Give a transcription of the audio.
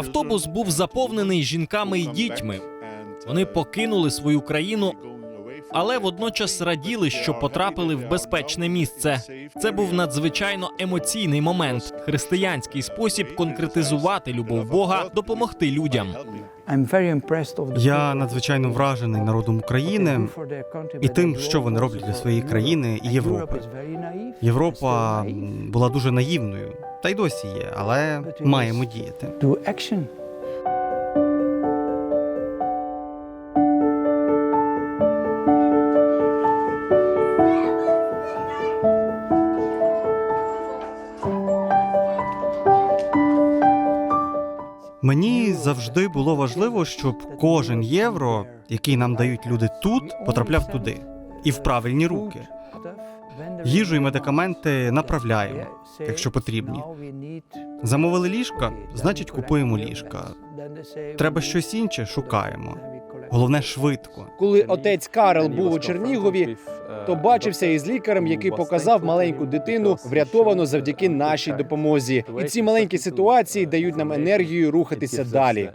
Автобус був заповнений жінками і дітьми. Вони покинули свою країну, але водночас раділи, що потрапили в безпечне місце. Це був надзвичайно емоційний момент, християнський спосіб конкретизувати любов Бога, допомогти людям. Я надзвичайно вражений народом України і тим, що вони роблять для своєї країни і Європи. Європа була дуже наївною, та й досі є, але маємо діяти. Мені завжди було важливо, щоб кожен євро, який нам дають люди тут, потрапляв туди і в правильні руки. Їжу і медикаменти направляємо, якщо потрібні. Замовили ліжка, значить купуємо ліжка. Треба щось інше, шукаємо. Головне швидко. Коли отець Карл був у Чернігові, то бачився із лікарем, який показав маленьку дитину, врятовану завдяки нашій допомозі. І ці маленькі ситуації дають нам енергію рухатися далі.